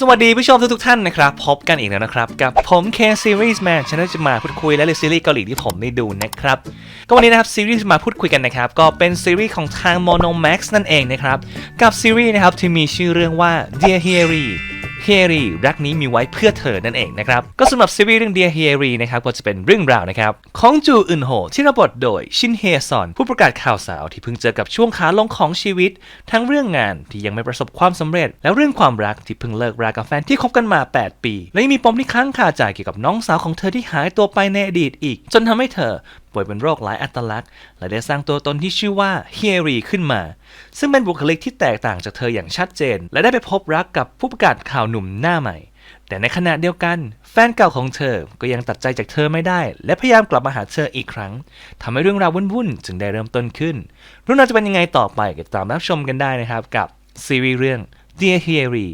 สวัสดีผู้ชมทุกๆท่านนะครับ พบกันอีกแล้วนะครับ กับผม K Series Man ฉันจะมาพูดคุยและรีซีรีส์เกาหลีที่ผมได้ดูนะครับ ก็วันนี้นะครับซีรีส์มาพูดคุยกันนะครับ ก็เป็นซีรีส์ของทาง Mono Max นั่นเองนะครับ กับซีรีส์นะครับที่มีชื่อเรื่องว่า Dear Harry เฮรีรักนี้มีไว้เพื่อเธอนั่นเองนะครับ ก็สำหรับซีรีส์เรื่อง Dear Harry นะครับก็จะเป็นเรื่องราวนะครับของจูอึนโฮที่รับบทโดยชินเฮซอน ผู้ประกาศข่าวสาวที่เพิ่งเจอกับช่วงขาลงของชีวิต ทั้งเรื่องงานที่ยังไม่ประสบความสำเร็จ และเรื่องความรักที่เพิ่งเลิกรากับแฟนที่คบกันมา 8 ปี และยังมีปมที่ค้างคาใจเกี่ยวกับน้องสาวของเธอที่หายตัวไปในอดีตอีก จนทำให้เธอ ป่วยเป็นโรคหลายอัตลักษณ์ และได้สร้างตัวตนที่ชื่อว่าเฮรีขึ้นมา ซึ่งเป็นบุคลิกที่แตกต่างจากเธออย่างชัดเจน และได้ไปพบรักกับผู้ประกาศข่าวหนุ่มหน้าใหม่ แต่ในขณะเดียวกัน แฟนเก่าของเธอก็ยังตัดใจจากเธอไม่ได้ และพยายามกลับมาหาเธออีกครั้งทำให้เรื่องราววุ่นๆจึงได้เริ่มต้นขึ้นเรื่องราวจะเป็นยังไงต่อไปก็ตามรับชมกันได้นะครับกับซีรีส์เรื่อง Dear Harry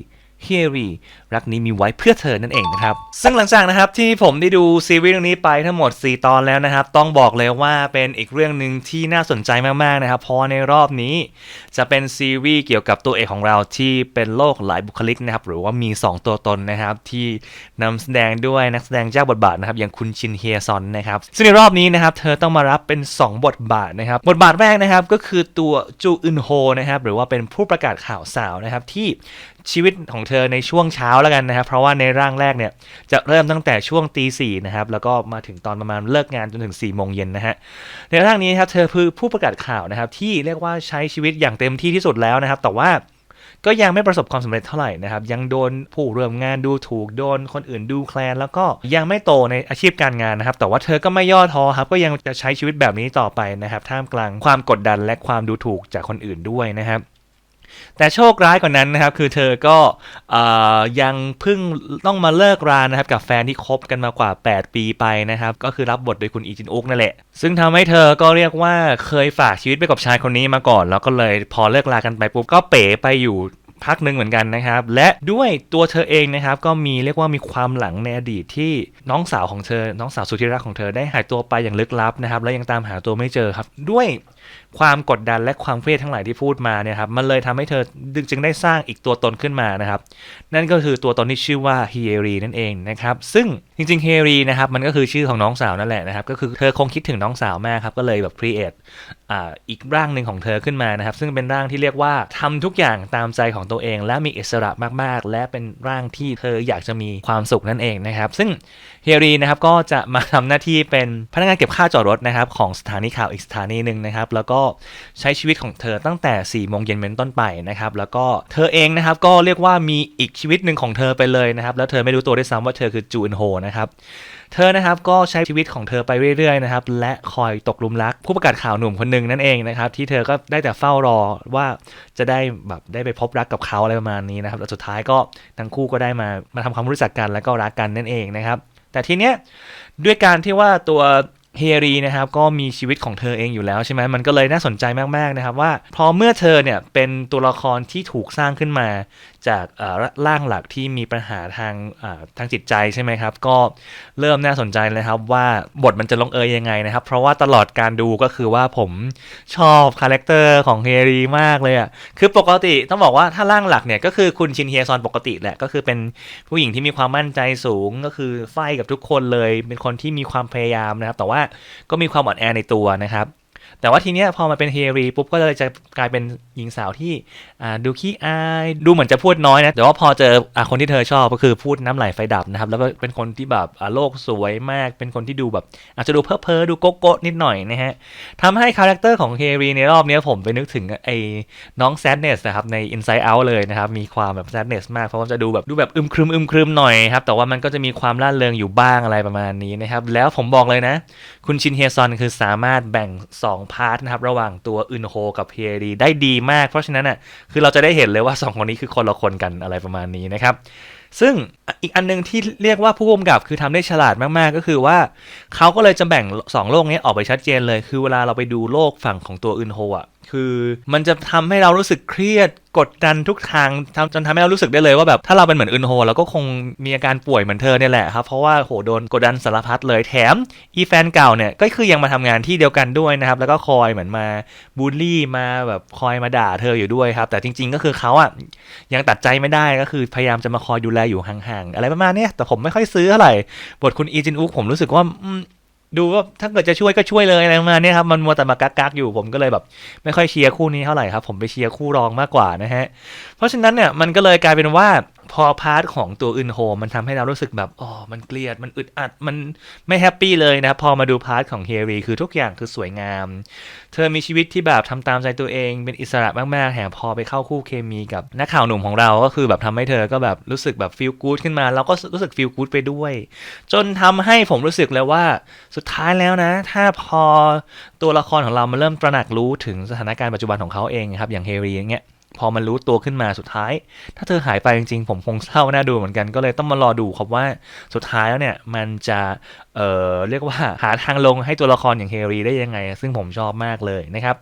เฮรีรักนี้มีไว้เพื่อเธอนั่นเองนะครับ ซึ่งหลังจากนะครับที่ผมได้ดูซีรีส์เรื่องนี้ไปทั้งหมด 4 ตอนแล้วนะครับ ต้องบอกเลยว่าเป็นอีกเรื่องหนึ่งที่น่าสนใจมากๆนะครับ เพราะในรอบนี้ จะเป็นซีรีส์เกี่ยวกับตัวเอกของเราที่เป็นโลกหลายบุคลิกนะครับ หรือว่ามี 2 ตัวตนนะครับ ที่นำแสดงด้วยนักแสดงเจ้าบทบาทนะครับ อย่างคุณชินเฮียซอนนะครับ ซึ่งในรอบนี้นะครับ เธอต้องมารับเป็น 2 บทบาทนะครับ บทบาทแรกนะครับก็คือตัวจูอึนโฮนะครับ หรือว่าเป็นผู้ประกาศข่าวสาวนะครับที่ชีวิตของเธอในช่วงเช้าแล้วกันนะครับ เพราะว่าในร่างแรกเนี่ยจะเริ่มตั้งแต่ช่วงตีสี่นะครับ แล้วก็มาถึงตอนประมาณเลิกงานจนถึง4ี่โมงเย็นนะฮะ ในร่างนี้ครับเธอคือผู้ประกาศข่าวนะครับ ที่เรียกว่าใช้ชีวิตอย่างเต็มที่ที่สุดแล้วนะครับ แต่ว่าก็ยังไม่ประสบความสำเร็จเท่าไหร่นะครับ ยังโดนผู้ร่วมงานดูถูกโดนคนอื่นดูแคลน แล้วก็ยังไม่โตในอาชีพการงานนะครับ แต่ว่าเธอก็ไม่ย่อท้อครับ ก็ยังจะใช้ชีวิตแบบนี้ต่อไปนะครับ ท่ามกลางความกดดันและความดูถูกจากคนอื่นด้วยนะครับ แต่โชคร้ายกว่านั้นนะครับ คือเธอก็อยังเพิ่งต้องมาเลิกรานะครับ กับแฟนที่คบกันมากว่า 8 ปีไปนะครับ ก็คือรับบทโดยคุณอีจินอุกนั่นแหละ ซึ่งทำให้เธอก็เรียกว่าเคยฝากชีวิตไปกับชายคนนี้มาก่อน แล้วก็เลยพอเลิกรากันไปปุ๊บก็เป๋ไปอยู่ พักหนึ่งเหมือนกันนะครับ และด้วยตัวเธอเองนะครับ ก็มีเรียกว่ามีความหลังในอดีตที่น้องสาวของเธอ น้องสาวสุดที่รักของเธอได้หายตัวไปอย่างลึกลับนะครับ และยังตามหาตัวไม่เจอครับ ด้วยความกดดันและความเครียดทั้งหลายที่พูดมาเนี่ยครับ มันเลยทำให้เธอจึงได้สร้างอีกตัวตนขึ้นมานะครับ นั่นก็คือตัวตนที่ชื่อว่าเฮรีนั่นเองนะครับ ซึ่งจริงๆเฮรีนะครับ มันก็คือชื่อของน้องสาวนั่นแหละนะครับ ก็คือเธอคงคิดถึงน้องสาวมากครับ ก็เลยแบบครีเอทอีกร่างหนึ่งของเธอขึ้นมานะครับ ซึ่งเป็นร่างที่เรียกว่าทำทุกอย่างตามใจของตัวเอง และมีอิสระมากๆ และเป็นร่างที่เธออยากจะมีความสุขนั่นเองนะครับ ซึ่งเฮรีนะครับก็จะมาทำหน้าที่เป็นพนักงานเก็บค่าจอดรถนะครับของสถานีข่าวอีกสถานีหนึ่งนะครับ แล้วก็ใช้ชีวิตของเธอตั้งแต่4ี่โมงเย็นเป็นต้นไปนะครับแล้วก็เธอเองนะครับก็เรียกว่ามีอีกชีวิตหนึ่งของเธอไปเลยนะครับแล้วเธอไม่รู้ตัวด้วยซ้ำว่าเธอคือจูนโฮนะครับ เธอนะครับก็ใช้ชีวิตของเธอไปเรื่อยๆนะครับและคอยตกหลุมรัก ผู้ประกาศข่าวหนุ่มคนหนึ่งนั่นเองนะครับที่เธอก็ได้แต่เฝ้ารอว่าจะได้แบบได้ไปพบรักกับเขาอะไรประมาณนี้นะครับแล้วสุดท้ายก็ทั้งคู่ก็ได้มามาทำความรู้จักกันแล้วก็รักกันนั่นเองนะครับแต่ทีเนี้ยด้วยการที่ว่าตัวเฮรีนะครับก็มีชีวิตของเธอเองอยู่แล้วใช่ไหมมันก็เลยน่าสนใจมากๆนะครับว่าพอเมื่อเธอเนี่ยเป็นตัวละครที่ถูกสร้างขึ้นมา จากเอ่อร่างหลักที่มีปัญหาทางทางจิตใจใช่ไหมครับ ก็เริ่มน่าสนใจเลยครับว่าบทมันจะลงเอยยังไงนะครับ เพราะว่าตลอดการดูก็คือว่าผมชอบคาแรคเตอร์ของเฮรีมากเลยอะคือปกติต้องบอกว่าถ้าร่างหลักเนี่ยก็คือคุณชินเฮียซอนปกติแหละก็คือเป็นผู้หญิงที่มีความมั่นใจสูงก็คือไฟกับทุกคนเลย เป็นคนที่มีความพยายามนะครับ แต่ว่าก็มีความอ่อนแอในตัวนะครับ แต่ว่าทีเนี้ยพอมาเป็นเฮรีปุ๊บก็เลยจะกลายเป็นหญิงสาวที่ดูขี้อายดูเหมือนจะพูดน้อยนะแต่ว่าพอเจออคนที่เธอชอบก็คือพูดน้ำไหลไฟดับนะครับ แล้วก็เป็นคนที่แบบโลกสวยมาก เป็นคนที่ดูแบบอาจจะดูเพ้อเพ้อดูโก๊ะโก๊ะนิดหน่อยนะฮะทำให้คาแรคเตอร์ของเฮรีในรอบเนี้ยผมไปนึกถึงไอ้น้องแซดเนสนะครับใน Inside Out เลยนะครับ มีความแบบแซดเนสมากเพราะว่าจะดูแบบดูแบบอึมครึมอึมครึมหน่อยครับแต่ว่ามันก็จะมีความร่าเริงอยู่บ้างอะไรประมาณนี้นะครับแล้วผมบอกเลยนะ คุณชินเฮซอนคือสามารถแบ่ง 2พาร์ทนะครับระหว่างตัวอึนโฮกับเพียรีได้ดีมาก เพราะฉะนั้นอะคือเราจะได้เห็นเลยว่า 2 คนนี้คือคนละคนกันอะไรประมาณนี้นะครับซึ่งอีกอันนึงที่เรียกว่าผู้กำกับคือทำได้ฉลาดมาก ๆ ก็คือว่าเขาก็เลยจะแบ่ง 2 โลกนี้ออกไปชัดเจนเลย คือเวลาเราไปดูโลกฝั่งของตัวอึนโฮอะคือมันจะทำให้เรารู้สึกเครียดกดดันทุกทางทำจนทำให้เรารู้สึกได้เลยว่าแบบถ้าเราเป็นเหมือนอึนโฮเราก็คงมีอาการป่วยเหมือนเธอเนี่ยแหละครับ เพราะว่าโหโดนกดดันสารพัดเลยแถมอีแฟนเก่าเนี่ยก็คือยังมาทำงานที่เดียวกันด้วยนะครับ แล้วก็คอยเหมือนมาบูลลี่มาแบบคอยมาด่าเธออยู่ด้วยครับ แต่จริง ๆ ก็คือเขาอะยังตัดใจไม่ได้ก็คือพยายามจะมาคอยดูแลอยู่ห่างๆอะไรประมาณนี้แต่ผมไม่ค่อยซื้อเท่าไหร่บทคุณอีจินอุกผมรู้สึกว่า ดูว่าถ้าเกิดจะช่วยก็ช่วยเลยอะไรประมาณเนี้ยครับมันมัวแต่มากักกักๆอยู่ผมก็เลยแบบ ไม่ค่อยเชียร์คู่นี้เท่าไหร่ครับ ผมไปเชียร์คู่รองมากกว่านะฮะ เพราะฉะนั้นเนี่ยมันก็เลยกลายเป็นว่า พอพาร์ทของตัวอึนโฮมันทำให้เรารู้สึกแบบอ๋อมันเกลียดมันอึดอัดมันไม่แฮปปี้เลยนะ พอมาดูพาร์ทของเฮรีคือทุกอย่างคือสวยงาม เธอมีชีวิตที่แบบทำตามใจตัวเองเป็นอิสระมากๆแถมพอไปเข้าคู่เคมีกับนักข่าวหนุ่มของเราก็คือแบบทำให้เธอก็แบบรู้สึกแบบฟีลกู๊ดขึ้นมาเราก็รู้สึกฟีลกู๊ดไปด้วย จนทำให้ผมรู้สึกเลยว่าสุดท้ายแล้วนะ ถ้าพอตัวละครของเรามาเริ่มตระหนักรู้ถึงสถานการณ์ปัจจุบันของเขาเองครับอย่างเฮรีอย่างเงี้ย พอมันรู้ตัวขึ้นมาสุดท้าย ถ้าเธอหายไปจริงๆ ผมคงเศร้าน่าดูเหมือนกันก็เลยต้องมารอดูครับว่าสุดท้ายแล้วเนี่ย มันจะเอ่อเรียกว่าหาทางลงให้ตัวละครอย่างเฮรีได้ยังไง ซึ่งผมชอบมากเลยนะครับ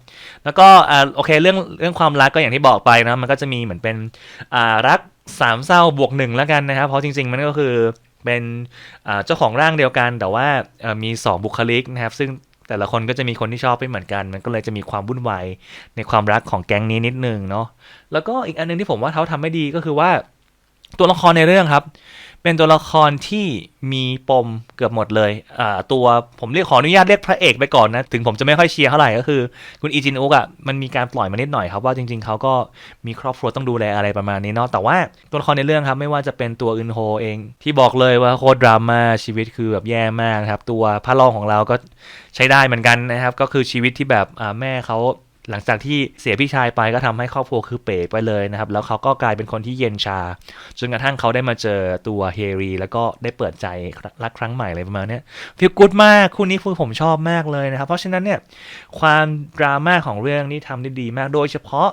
แล้วก็อ่าโอเคเรื่องเรื่องความรักก็อย่างที่บอกไปนะมันก็จะมีเหมือนเป็นอ่ารักสามเศร้าบวกหนึ่งแล้วกันนะครับ เพราะจริง ๆ มันก็คือเป็นเจ้าของร่างเดียวกัน แต่ว่ามีสองบุคลิกนะครับ ซึ่ง แต่ละคนก็จะมีคนที่ชอบไม่เหมือนกัน มันก็เลยจะมีความวุ่นวายในความรักของแก๊งนี้นิดนึงเนาะแล้วก็อีกอันนึงที่ผมว่าเขาทำไม่ดีก็คือว่าตัวละครในเรื่องครับ เป็นตัวละครที่มีปมเกือบหมดเลยอ่าตัวผมเรียกขออนุญาตเรียกพระเอกไปก่อนนะ ถึงผมจะไม่ค่อยเชียร์เท่าไหร่ก็คือ คุณอีจินอุกอะมันมีการปล่อยมานิดหน่อยครับว่าจริงๆ เขาก็มีครอบครัวต้องดูแลอะไรประมาณนี้เนาะแต่ว่าตัวละครในเรื่องครับไม่ว่าจะเป็นตัวอึนโฮเอง ที่บอกเลยว่าโคตรดราม่าชีวิตคือแบบแย่มากครับตัวพระรองของเราก็ใช้ได้เหมือนกันนะครับ ก็คือชีวิตที่แบบแม่เขา หลังจากที่เสียพี่ชายไปก็ทำให้ครอบครัวคือเป๋ไปเลยนะครับ แล้วเขาก็กลายเป็นคนที่เย็นชา จนกระทั่งเขาได้มาเจอตัวเฮรี แล้วก็ได้เปิดใจรักครั้งใหม่เลยประมาณนี้ฟีลกู๊ดมากคู่นี้คือผมชอบมากเลยนะครับ เพราะฉะนั้นเนี่ยความดราม่าของเรื่องนี้ทำได้ดีมากโดยเฉพาะ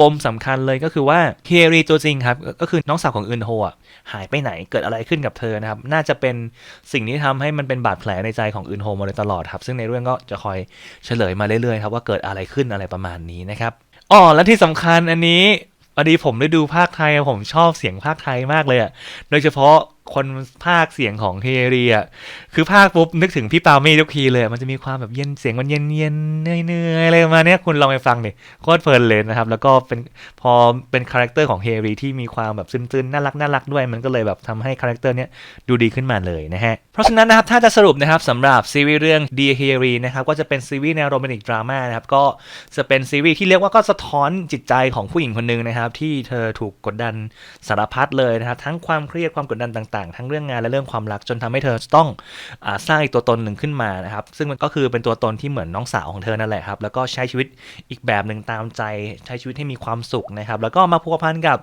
ปมสำคัญเลยก็คือว่าเฮรีตัวจริงครับ ก็คือน้องสาวของอึนโฮอะหายไปไหนเกิดอะไรขึ้นกับเธอนะครับ น่าจะเป็นสิ่งที่ทำให้มันเป็นบาดแผลในใจของอึนโฮมาโดยตลอดครับ ซึ่งในเรื่องก็จะคอยเฉลยมาเรื่อยๆครับว่าเกิดอะไรขึ้นอะไรประมาณนี้นะครับอ๋อและที่สำคัญอันนี้พอดีผมได้ดูภาคไทยผมชอบเสียงภาคไทยมากเลยอะโดยเฉพาะคนภาคเสียงของเฮรีอะคือภาคปุ๊บนึกถึงพี่ปาเม่ทุกทีเลย มันจะมีความแบบเย็นเสียงมันเย็นเย็นเนื่อยๆอะไรมาเนี้ยคุณลองไปฟังดิโคตรเพลินเลยนะครับ แล้วก็เป็นพอเป็นคาแรคเตอร์ของเฮรีที่มีความแบบซึ้งๆน่ารักน่ารักด้วย มันก็เลยแบบทำให้คาแรคเตอร์เนี้ยดูดีขึ้นมาเลยนะฮะ เพราะฉะนั้นนะครับถ้าจะสรุปนะครับสำหรับซีรีส์เรื่อง Dear Harry นะครับก็จะเป็นซีรีส์แนวโรแมนติกดราม่านะครับก็จะเป็นซีรีส์ที่เรียกว่าก็สะท้อนจิตใจของผู้หญิงคนหนึ่งนะครับที่เธอถูกกดดันสารพัดเลยนะครับทั้งความเครียดความกดดันต่างๆ ทั้งเรื่องงานและเรื่องความรักจนทำให้เธอต้องอสร้างอีกตัวตนหนึ่งขึ้นมานะครับ ซึ่งมันก็คือเป็นตัวตนที่เหมือนน้องสาวของเธอนั่นแหละครับ แล้วก็ใช้ชีวิตอีกแบบหนึ่งตามใจใช้ชีวิตให้มีความสุขนะครับ แล้วก็มาพัวพันกับ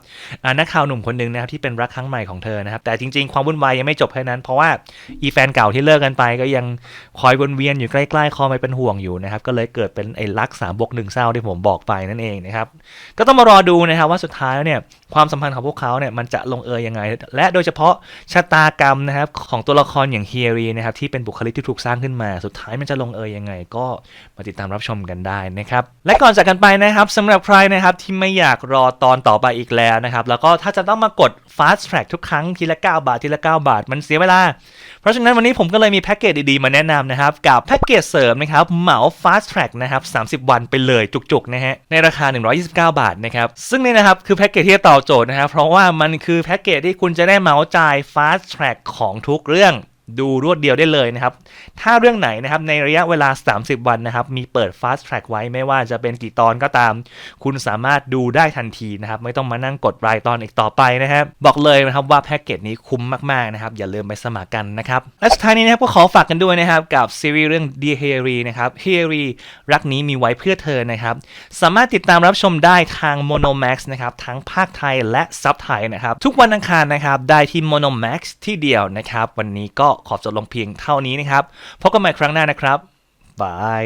นักข่าวหนุ่มคนหนึ่งนะครับที่เป็นรักครั้งใหม่ของเธอนะครับ แต่จริงๆ ความวุ่นวายยังไม่จบแค่นั้น เพราะว่าอีแฟนเก่าที่เลิกกันไปก็ยังคอยวนเวียนอยู่ใกล้ๆคอยไปเป็นห่วงอยู่นะครับ ก็เลยเกิดเป็นไอ้รักสามบวกหนึ่งเศร้าที่ผมบอกไปนั่นเองนะครับ ก็ต้องมารอดูนะครับว่าสุดท้ายแล้วเนี่ย ความสัมพันธ์ของพวกเขาเนี่ยมันจะลงเอยยังไง และโดยเฉพาะชะตากรรมนะครับของตัวละครอย่างเฮียรีนะครับที่เป็นบุคลิกที่ถูกสร้างขึ้นมา สุดท้ายมันจะลงเอยยังไง ก็มาติดตามรับชมกันได้นะครับและก่อนจากกันไปนะครับสำหรับใครนะครับที่ไม่อยากรอตอนต่อไปอีกแล้วนะครับแล้วก็ถ้าจะต้องมากด fast track ทุกครั้งทีละ 9 บาททีละ 9 บาท มันเสียเวลา เพราะฉะนั้นวันนี้ผมก็เลยมีแพ็กเกจดีๆมาแนะนำนะครับกับแพ็กเกจเสริมนะครับเหมา fast track นะครับ30 วันไปเลยจุกๆนะฮะในราคา 129 บาทนะครับซึ่งนี่นะครับคือแพ็กเกจที่จะตอโจทย์นะครับ เพราะว่ามันคือแพ็กเกจที่คุณจะได้เหมาจ่าย fast track ของทุกเรื่อง ดูรวดเดียวได้เลยนะครับ ถ้าเรื่องไหนนะครับในระยะเวลา 30 วันนะครับ มีเปิด fast track ไว้ไม่ว่าจะเป็นกี่ตอนก็ตาม คุณสามารถดูได้ทันทีนะครับ ไม่ต้องมานั่งกดรายตอนอีกต่อไปนะครับ บอกเลยนะครับว่าแพ็กเกจนี้คุ้มมาก ๆ นะครับ อย่าลืมไปสมัครกันนะครับ และสุดท้ายนี้นะครับก็ขอฝากกันด้วยนะครับ กับซีรีส์เรื่อง Dear Harry นะครับ Harry รักนี้มีไว้เพื่อเธอนะครับ สามารถติดตามรับชมได้ทาง Monomax นะครับทั้งภาคไทยและซับไทยนะครับทุกวันอังคารนะครับได้ที่ Monomax ที่เดียวนะครับวันนี้ก็ขอบจบลงเพียงเท่านี้นะครับพบกันใหม่ครั้งหน้านะครับบาย